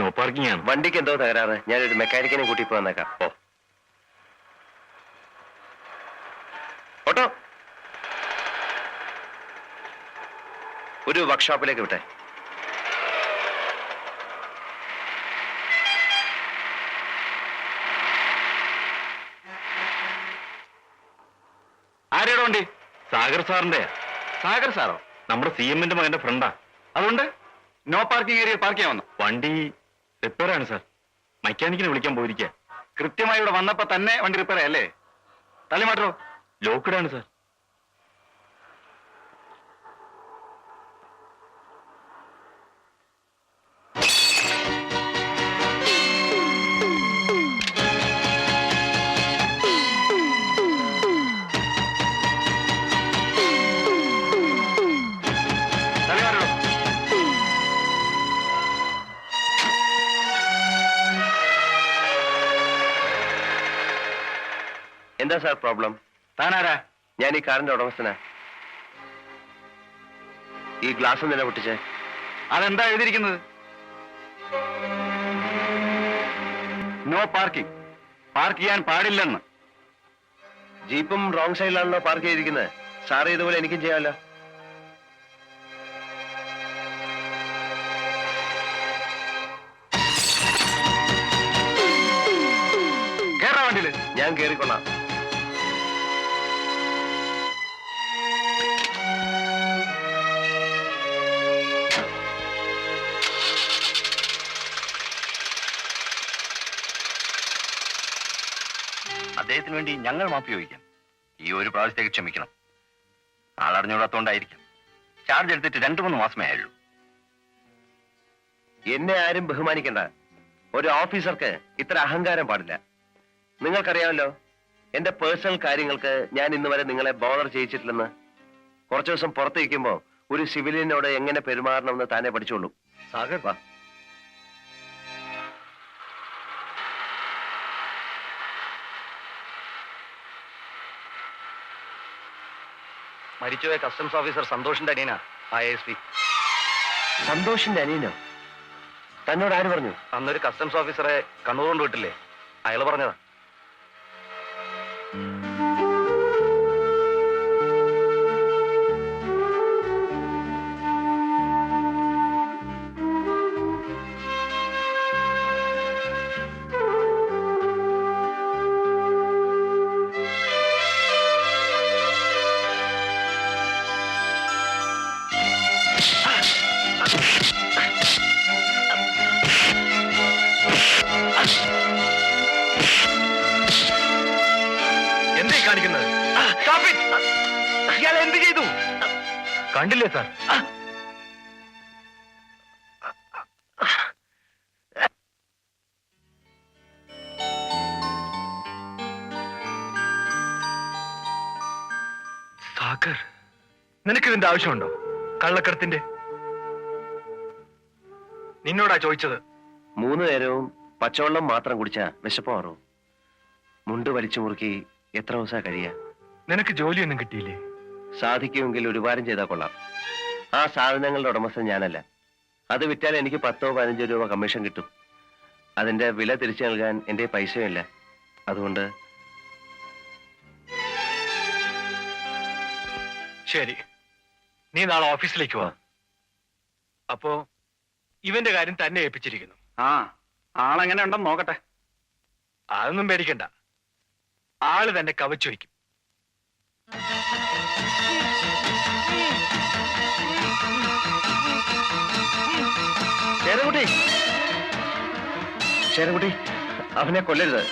No parking ആണ്. വണ്ടിക്ക് എന്തോ തകരാറ്. ഞാനൊരു മെക്കാനിക്കിനെ കൂട്ടി ഇപ്പൊ വന്നേക്കാം. ഓ ഓട്ടോ. ഒരു വർക്ക്ഷോപ്പിലേക്ക് വിട്ടെ. ആരുടെ വണ്ടി? സാഗർ സാറിന്റെ സാഗർ സാറോ? നമ്മുടെ സി എമ്മിന്റെ മകന്റെ ഫ്രണ്ടാ അതുകൊണ്ട്? നോ പാർക്കിംഗ് ഏരിയയിൽ പാർക്ക് ചെയ്യാൻ വന്നു വണ്ടി റിപ്പയർ ആണ് സാർ. മെക്കാനിക്കിനെ വിളിക്കാൻ പോയിരിക്കുക കൃത്യമായി ഇവിടെ വന്നപ്പോ തന്നെ വണ്ടി റിപ്പയർ ആയല്ലേ തള്ളി മാറ്റോ. ലോക്കഡാണ് സാർ. എന്താ സാർ പ്രോബ്ലം? താനാരാ? ഞാൻ ഈ കാറിന്റെ ഉടമസ്ഥനാ. ഈ ഗ്ലാസ് നില പൊട്ടിച്ചേ? അതെന്താ എഴുതിയിരിക്കുന്നത്? നോ പാർക്കിംഗ് പാർക്ക് ചെയ്യാൻ പാടില്ലെന്ന്. ജീപ്പും റോങ് സൈഡിലാണല്ലോ പാർക്ക് ചെയ്തിരിക്കുന്നത്. സാറ് ഇതുപോലെ എനിക്കും ചെയ്യാമല്ലോ. ഞാൻ കേറിക്കൊള്ളാം. അദ്ദേഹത്തിന് വേണ്ടി ഞങ്ങൾ മാപ്പി ചോദിക്കാം. ഈ ഒരു പ്രാവശ്യത്തേക്ക് ക്ഷമിക്കണം. ആളറിഞ്ഞൂടാത്തോണ്ടായിരിക്കും ചാർജ് എടുത്തിട്ട് രണ്ടു മൂന്ന് മാസമേ ആയുള്ളൂ. എന്നെ ആരും ബഹുമാനിക്കണ്ട. ഒരു ഓഫീസർക്ക് ഇത്ര അഹങ്കാരം പാടില്ല. നിങ്ങൾക്കറിയാമല്ലോ എന്റെ പേഴ്സണൽ കാര്യങ്ങൾക്ക് ഞാൻ ഇന്ന് വരെ നിങ്ങളെ ബോധർ ചെയ്യിച്ചിട്ടില്ലെന്ന്. കുറച്ചു ദിവസം പുറത്തിരിക്കുമ്പോ ഒരു സിവിലിയനോട് എങ്ങനെ പെരുമാറണമെന്ന് താനെ പഠിച്ചോളൂ. സാഗർ വാ. മരിച്ചുപോയ കസ്റ്റംസ് ഓഫീസർ സന്തോഷിന്റെ അനിയനാ ആ എസ് പി സന്തോഷിന്റെ അനിയനോ? തന്നോട് ആര് പറഞ്ഞു? അന്നൊരു കസ്റ്റംസ് ഓഫീസറെ കണ്ണൂർ കൊണ്ട് വിട്ടില്ലേ? അയാൾ പറഞ്ഞതാ. എന്തേ കാണിക്കുന്നത്? ഇയാൾ എന്ത് ചെയ്തു? കണ്ടില്ലേ സാർ? സാഗർ നിനക്ക് ഇതിന്റെ ആവശ്യമുണ്ടോ? കള്ളക്കടത്തിന്റെ? നിന്നോടാ ചോദിച്ചത്. മൂന്ന് നേരവും പച്ചവെള്ളം മാത്രം കുടിച്ചാ വിശപ്പ് മാറും. മുണ്ട് വലിച്ചു മുറുക്കി എത്ര ദിവസാ കഴിയാ? നിനക്ക് ജോലിയൊന്നും കിട്ടിയില്ലേ? സാധിക്കുമെങ്കിൽ ഒരു വാരം ചെയ്താൽ കൊള്ളാം. ആ സാധനങ്ങളുടെ ഉടമസ്ഥൻ ഞാനല്ല. അത് വിറ്റാൽ എനിക്ക് പത്തോ പതിനഞ്ചോ രൂപ കമ്മീഷൻ കിട്ടും. അതിന്റെ വില തിരിച്ചു നൽകാൻ എന്റെ പൈസയുമില്ല അതുകൊണ്ട് ശരി. നീ നാളെ ഓഫീസിലേക്ക് വാ. അപ്പോ ഇവന്റെ കാര്യം തന്നെ ഏൽപ്പിച്ചിരിക്കുന്നു. ആ. ആളെങ്ങനെ ഉണ്ടെന്ന് നോക്കട്ടെ. അതൊന്നും പേടിക്കണ്ട. ആൾ തന്നെ കവച്ചു വയ്ക്കും. ചേരകുട്ടി ചേരകുട്ടി അവനെ കൊല്ലരുത്.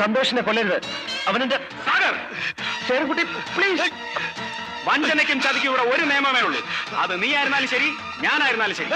സന്തോഷിനെ കൊല്ലരുത്. അവനെന്റെ സാഗർ! ചേരകുട്ടി പ്ലീസ് വഞ്ചനയ്ക്കും ചതിക്കും ഇവിടെ ഒരു നിയമമേ ഉള്ളൂ. അത് നീ ആയിരുന്നാലും ശരി ഞാനായിരുന്നാലും ശരി.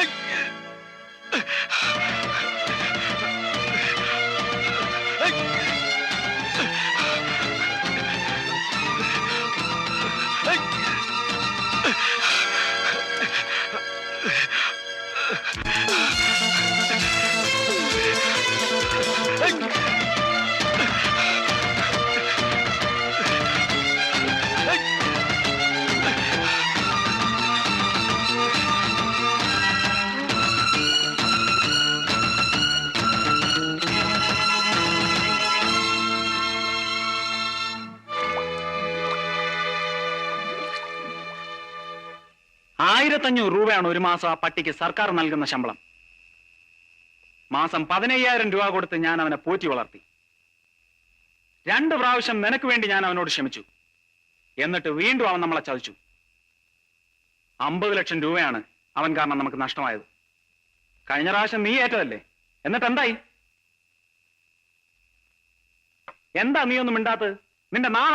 ആയിരത്തഞ്ഞൂറ് രൂപയാണ് ഒരു മാസം ആ പട്ടിക്ക് സർക്കാർ നൽകുന്ന ശമ്പളം. മാസം പതിനയ്യായിരം രൂപ കൊടുത്ത് ഞാൻ അവനെ പോറ്റി വളർത്തി. രണ്ട് പ്രാവശ്യം നിനക്ക് വേണ്ടി ഞാൻ അവനോട് ക്ഷമിച്ചു. എന്നിട്ട് വീണ്ടും അവൻ നമ്മളെ ചതിച്ചു. അമ്പത് ലക്ഷം രൂപയാണ് അവൻ കാരണം നമുക്ക് നഷ്ടമായത്. കഴിഞ്ഞ പ്രാവശ്യം നീ ഏറ്റതല്ലേ? എന്നിട്ട് എന്തായി? എന്താ നീ ഒന്നും മിണ്ടാത്തത്? നിന്റെ നാം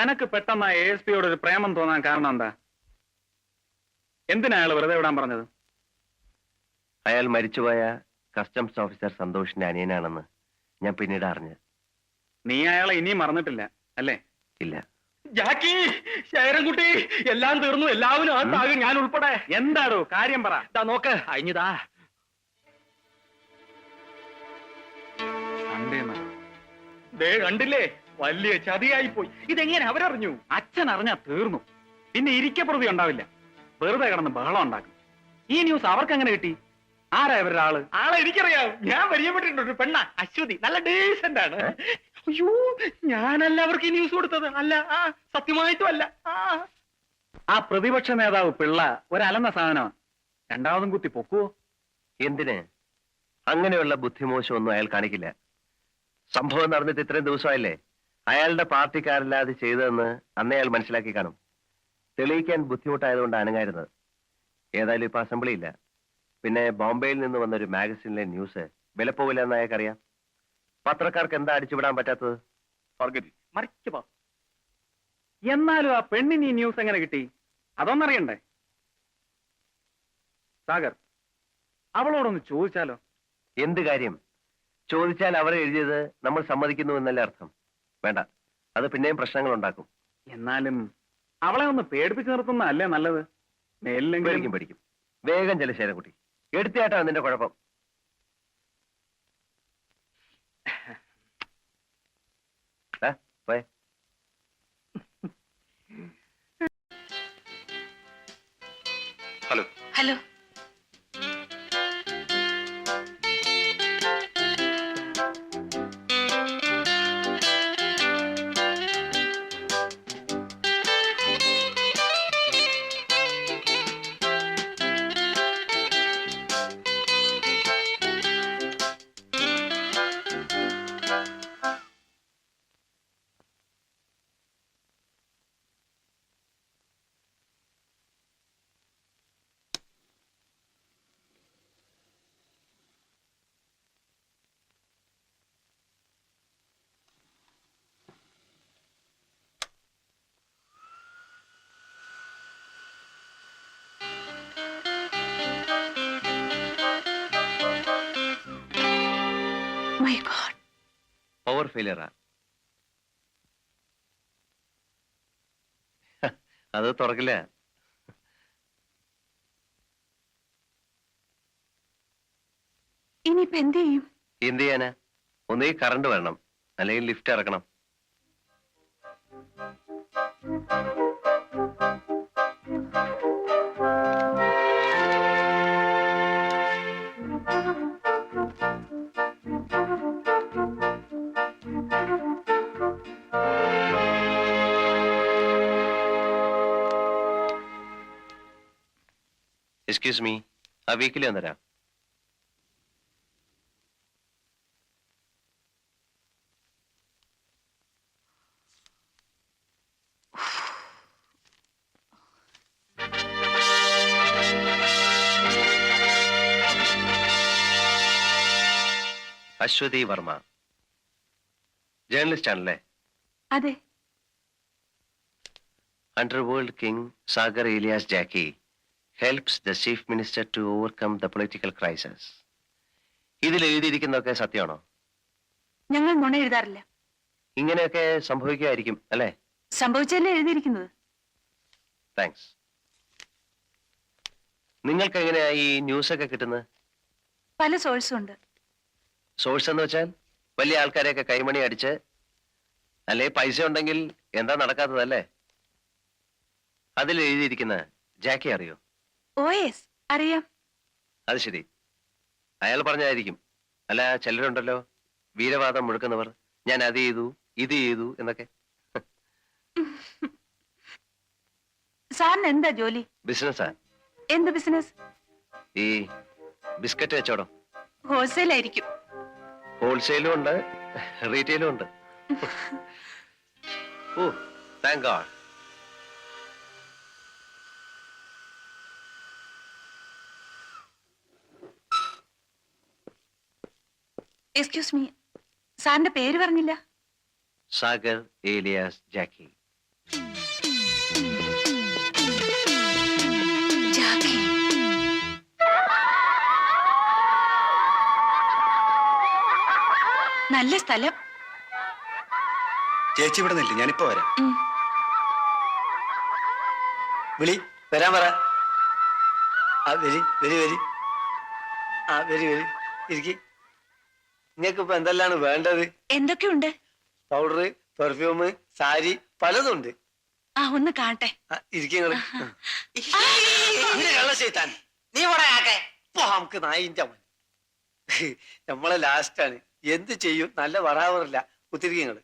നിനക്ക് പെട്ടെന്ന് എ എസ് പിയോട് ഒരു പ്രേമം തോന്നാൻ കാരണം എന്താ? എന്തിനാ അയാൾ വെറുതെ വിടാൻ പറഞ്ഞത്? അയാൾ മരിച്ചുപോയ കസ്റ്റംസ് ഓഫീസർ സന്തോഷിന്റെ അനിയനാണെന്ന് ഞാൻ പിന്നീട് അറിഞ്ഞത് നീ അയാളെ ഇനിയും മറന്നിട്ടില്ല അല്ലേ? ഇല്ല. ജാക്കി ശൈരൻകുട്ടി എല്ലാം തീർന്നു എല്ലാവരും ആ താകും ഞാൻ ഉൾപ്പെടെ. എന്താടോ കാര്യം പറ. നോക്ക് അഴിഞ്ഞതാ. ദേ കണ്ടില്ലേ? വലിയ ചതിയായി പോയി ഇതെങ്ങനെ അവരറിഞ്ഞു? അച്ഛൻ അറിഞ്ഞാ തീർന്നു. പിന്നെ ഇരിക്കപ്രതി ഉണ്ടാവില്ല. വെറുതെ കിടന്ന് ബഹളം ഉണ്ടാക്കും. ഈ ന്യൂസ് അവർക്ക് എങ്ങനെ കിട്ടി? ആരാ ഇവരുടെ ആൾ? ആളെ എനിക്കറിയാം. ഞാൻ പരിചയപ്പെട്ടിട്ടുണ്ട്. ഒരു പെണ്ണ അശ്വതി. നല്ല ഡീസന്റ് ആണ്. അയ്യോ ഞാനല്ല അവർക്ക് ഈ ന്യൂസ് കൊടുത്തത്. അല്ല ആ സത്യമായിട്ടും അല്ല. ആ. പ്രതിപക്ഷ നേതാവ് പിള്ള ഒരലന്ന സാധനമാണ്. രണ്ടാമതും കുത്തി പൊക്കുവോ? എന്തിന്? അങ്ങനെയുള്ള ബുദ്ധിമോശമൊന്നും അയാൾ കാണിക്കില്ല. സംഭവം നടന്നിട്ട് ഇത്രയും ദിവസമായില്ലേ? അയാളുടെ പാർട്ടിക്കാരല്ലാതെ ചെയ്തതെന്ന് അന്നേ അയാൾ മനസ്സിലാക്കി കാണും. തെളിയിക്കാൻ ബുദ്ധിമുട്ടായതുകൊണ്ട് അനങ്ങായിരുന്നത്. ഏതായാലും ഇപ്പൊ അസംബ്ലി ഇല്ല പിന്നെ ബോംബെയിൽ നിന്ന് വന്ന ഒരു മാഗസിനിലെ ന്യൂസ് വിലപ്പോവില്ല എന്ന് അയാൾക്കറിയാം. പത്രക്കാർക്ക് എന്താ അടിച്ചുവിടാൻ പറ്റാത്തത്? മറിച്ചു പോ. എന്നാലും ആ പെണ്ണിന് ഈ ന്യൂസ് എങ്ങനെ കിട്ടി? അതൊന്നറിയണ്ടേ? സാഗർ അവളോടൊന്ന് ചോദിച്ചാലോ? എന്ത് കാര്യം? ചോദിച്ചാൽ അവർ എഴുതിയത് നമ്മൾ സമ്മതിക്കുന്നു എന്നല്ല അർത്ഥം? വേണ്ട. അത് പിന്നെയും പ്രശ്നങ്ങൾ ഉണ്ടാക്കും എന്നാലും അവളെ ഒന്ന് പേടിപ്പിച്ച് നിർത്തുന്നതല്ലേ നല്ലത്? മേലിലെങ്കിലും പഠിക്കും പേടിക്കും. വേഗം ചെല ശേരൻകുട്ടി എടുത്തിയാട്ടാ നിന്റെ കുഴപ്പം. ദാ, പോയെ. മൈ ഗോഡ് പവർ ഫെയിലിയറാ അത് തുറക്കില്ല. ഇനിയിപ്പോ എന്ത് ചെയ്യും? എന്ത് ചെയ്യാനാ? ഒന്നുകിൽ കറണ്ട് വരണം. അല്ലെങ്കിൽ ലിഫ്റ്റ് ഇറക്കണം. എക്സ്ക്യൂസ് മീ ആ വീക്കിലി വന്നരാ അശ്വതി വർമ്മ. ജേർണലിസ്റ്റ് ആണല്ലേ? അതെ. Underworld king Sagar Ilyas Jackie. Helps the chief minister to overcome the political crisis. ഇതിൽ എഴുതിയിരിക്കുന്നതൊക്കെ സത്യമാണോ? ഞങ്ങൾ നുണ എഴുതാറില്ല. ഇങ്ങനെയൊക്കെ സംഭവിക്കുമായിരിക്കും അല്ലേ? സംഭവിച്ചല്ലേ എഴുതിയിരിക്കുന്നത്? താങ്ക്സ് നിങ്ങൾക്ക് എങ്ങനെയാ ഈ ന്യൂസ് ഒക്കെ കിട്ടുന്നത്? പല സോഴ്സും ഉണ്ട്. സോഴ്സ് എന്ന് വെച്ചാൽ വലിയ ആൾക്കാരെയൊക്കെ കൈമണി അടിച്ച് അല്ലെ പൈസ ഉണ്ടെങ്കിൽ എന്താ നടക്കാത്തതല്ലേ? അതിൽ എഴുതിയിരിക്കുന്ന ജാക്കി അറിയോ? ഓ എസ് അറിയാം. അത് ശരി. അയാൾ പറഞ്ഞായിരിക്കും അല്ല ചിലരുണ്ടല്ലോ. വീരവാദം മുഴുക്കുന്നവർ. ഞാൻ അത് ചെയ്തു ഇത് ചെയ്തു എന്നൊക്കെ. സാറിന് എന്താ ജോലി? ബിസിനസ്സാ. എന്ത് ബിസിനസ് ഈ ബിസ്ക്കറ്റ് കച്ചവടം. ഹോൾസെയിൽ ആയിരിക്കും ഹോൾസെയിലും ഉണ്ട് റീറ്റെയിലും ഉണ്ട്. ഓ താങ്ക് ഗാഡ് എക്സ്ക്യൂസ് മീ സാറിന്റെ പേര് പറഞ്ഞില്ല? സാഗർ ഏലിയാസ് ജാക്കി. ജാക്കി. നല്ല സ്ഥലം. ചേച്ചി ഇവിടെ നില്ല ഞാനിപ്പോ വരാം. ഉം. വിളി. വരാൻ പറ ആ വരി വരി വരി. ആ വരി വരി. ഇരിക്കി. നിങ്ങൾക്ക് ഇപ്പൊ എന്തെല്ലാണ് വേണ്ടത്? എന്തൊക്കെയുണ്ട്? പൗഡർ പെർഫ്യൂം സാരി പലതുണ്ട് ആ ഒന്ന് കാണട്ടെ. ആ, ഇരിക്ക് നിങ്ങൾ. കള്ള ചെയ്താൻ നീ നമുക്ക് നായിന്റെ മോൻ നമ്മളെ ലാസ്റ്റാണ്. എന്ത് ചെയ്യും? നല്ല വറാവറില്ല. കുത്തിരിക്കും നിങ്ങൾ.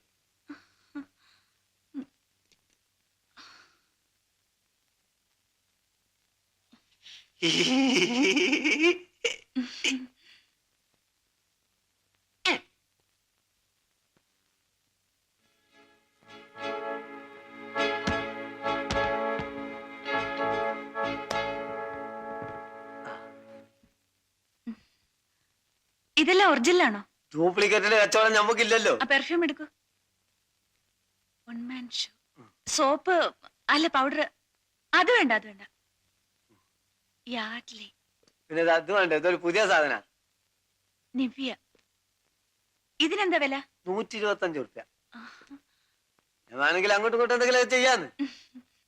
ഇതെല്ലാം ഒറിജിനൽ ആണോ? ഡ്യൂപ്ലിക്കേറ്റിന്റെ കച്ചവടം നമുക്കില്ലല്ലോ. ആ പെർഫ്യൂം എടുക്കൂ. വൺ മാൻ ഷോ സോപ്പ് അല്ല പൗഡർ അത് വേണ്ട അത് വേണ്ട. യാഡ്ലി പിന്നെ അത് വേണ്ട ഇതൊരു പുതിയ സാധന. നിവ്യ. ഇതിനെന്താ വില? നൂറ്റി ഇരുപത്തി അഞ്ച് റുപ്യ ഞാനാണെങ്കിൽ അങ്ങോട്ടും ഇങ്ങോട്ടും എന്തെങ്കിലും ചെയ്യാന്ന്.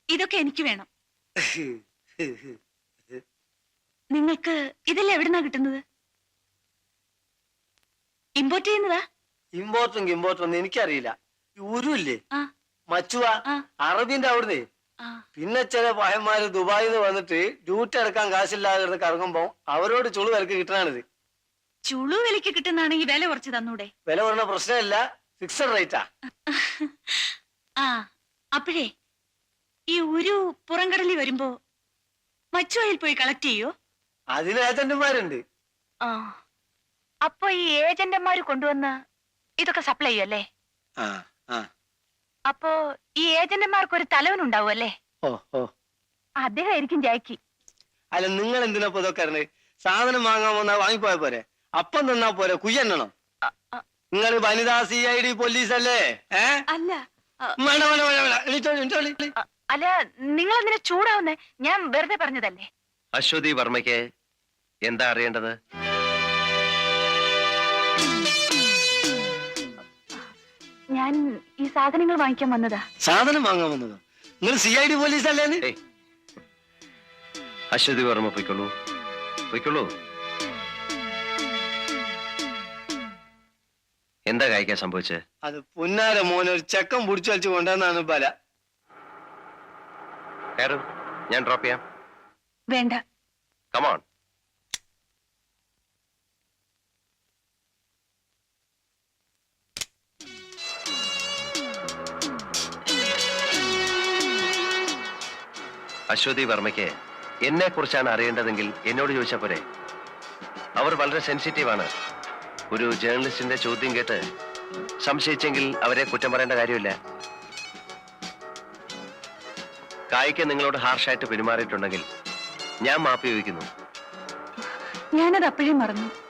ഇതൊക്കെ എനിക്ക് വേണം. നിങ്ങൾക്ക് ഇതെല്ലാം എവിടുന്നാ കിട്ടുന്നത്? ഇമ്പോർട്ട് ചെയ്യുന്നതാ? ഇമ്പോർട്ടും ഇമ്പോർട്ടും ഒന്നും എനിക്കറിയില്ല. ഉരുല്ലേ മച്ചുവ. അറബിന്റെ അവിടുന്ന്. പിന്നെ ചില പയന്മാര് ദുബായിൽ നിന്ന് വന്നിട്ട് ഡ്യൂട്ടി എടുക്കാൻ കാശില്ലാതെ കിടന്ന് കറങ്ങുമ്പോ അവരോട് ചുളു വിലക്ക് കിട്ടണാണിത് ചുളു വിലക്ക് കിട്ടുന്നാണെങ്കിൽ വില കുറച്ച് തന്നൂടെ. വില പറഞ്ഞ പ്രശ്നമില്ല. ഫിക്സഡ് റേറ്റാ ആ. അപ്പോഴേ ഈ ഒരു പുറംകടലിൽ വരുമ്പോ മച്ചുവയിൽ പോയി കളക്ട് ചെയ്യോ? അതിന് ഏജന്റുമാരുണ്ട് ആ. അപ്പൊ ഈ ഏജന്റന്മാര് കൊണ്ടുവന്ന് ഇതൊക്കെ സപ്ലൈ ചെയ്യല്ലേ അല്ലേ ആ ആ. അപ്പോ ഈ ഏജന്റന്മാർക്ക് ഒരു തലവൻ ഉണ്ടാവും അല്ലേ ഓ ഓ. അദ്ദേഹം ആയിരിക്കും ജാക്കി. അല്ല നിങ്ങൾ എന്തിനാ ഇപ്പൊ ഇതൊക്കെ സാധനം വാങ്ങാൻ വന്നാ വാങ്ങിപ്പോയ പോരെ? അപ്പം തന്നാ പോരെ? കുയ്യണ്ണണം. നിങ്ങൾ വനിതാ സി ഐ ഡി പോലീസ് അല്ലേ അല്ല അല്ല നിങ്ങൾ എന്തിനാ ചൂടാവുന്നേ? ഞാൻ വെറുതെ പറഞ്ഞതല്ലേ? അശ്വതി വർമ്മയ്ക്ക് എന്താ അറിയേണ്ടത്? ഞാൻ ഈ സാധനങ്ങൾ വാങ്ങിക്കാൻ വന്നതാ. സാധനം വാങ്ങാൻ വന്നതോ? നിങ്ങൾ സി ഐ ഡി പോലീസ് അല്ലേന്ന് ഏയ്. അശ്വതി വർമ്മ പൊയ്ക്കൊള്ളൂ. പൊയ്ക്കൊള്ളൂ. എന്താ കഴിക്കാൻ സംഭവിച്ചത് അത് പുന്നാര മോനെ ഒരു ചക്കം പിടിച്ചു വലിച്ചു കൊണ്ടുവന്നാണ് പല. കയറും. ഞാൻ ഡ്രോപ്പ് ചെയ്യാം. വേണ്ട. കമോൺ അശ്വതി വർമ്മയ്ക്ക് എന്നെ കുറിച്ചാണ് അറിയേണ്ടതെങ്കിൽ എന്നോട് ചോദിച്ചാൽ പോരെ? അവർ വളരെ സെൻസിറ്റീവ് ആണ്. ഒരു ജേർണലിസ്റ്റിന്റെ ചോദ്യം കേട്ട് സംശയിച്ചെങ്കിൽ അവരെ കുറ്റം പറയേണ്ട കാര്യമില്ല. കായ്ക്ക് നിങ്ങളോട് ഹാർഷായിട്ട് പെരുമാറിയിട്ടുണ്ടെങ്കിൽ ഞാൻ മാപ്പി ചോദിക്കുന്നു. ഞാനത് അപ്പോഴേ മറന്നു.